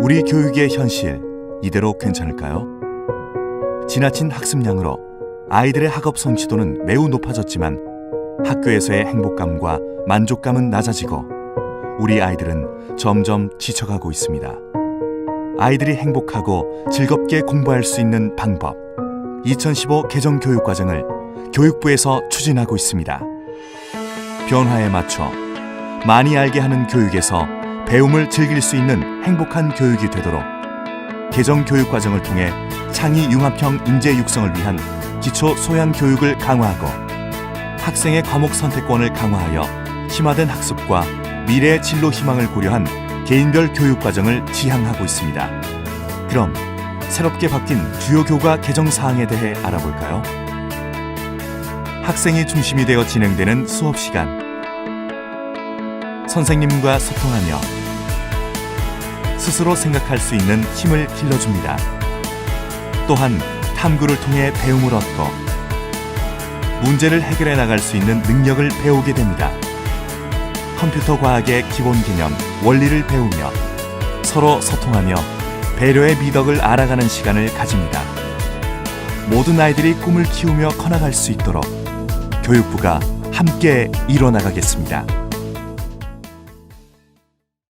우리 교육의 현실 이대로 괜찮을까요? 지나친 학습량으로 아이들의 학업 성취도는 매우 높아졌지만 학교에서의 행복감과 만족감은 낮아지고 우리 아이들은 점점 지쳐가고 있습니다. 아이들이 행복하고 즐겁게 공부할 수 있는 방법 2015 개정 교육 과정을 교육부에서 추진하고 있습니다. 변화에 맞춰 많이 알게 하는 교육에서 배움을 즐길 수 있는 행복한 교육이 되도록 개정 교육 과정을 통해 창의 융합형 인재 육성을 위한 기초 소양 교육을 강화하고 학생의 과목 선택권을 강화하여 심화된 학습과 미래 진로 희망을 고려한 개인별 교육 과정을 지향하고 있습니다. 그럼 새롭게 바뀐 주요 교과 개정 사항에 대해 알아볼까요? 학생이 중심이 되어 진행되는 수업 시간. 선생님과 소통하며 스스로 생각할 수 있는 힘을 길러줍니다. 또한 탐구를 통해 배움을 얻고 문제를 해결해 나갈 수 있는 능력을 배우게 됩니다. 컴퓨터 과학의 기본 개념, 원리를 배우며 서로 소통하며 배려의 미덕을 알아가는 시간을 가집니다. 모든 아이들이 꿈을 키우며 커나갈 수 있도록 교육부가 함께 이뤄나가겠습니다.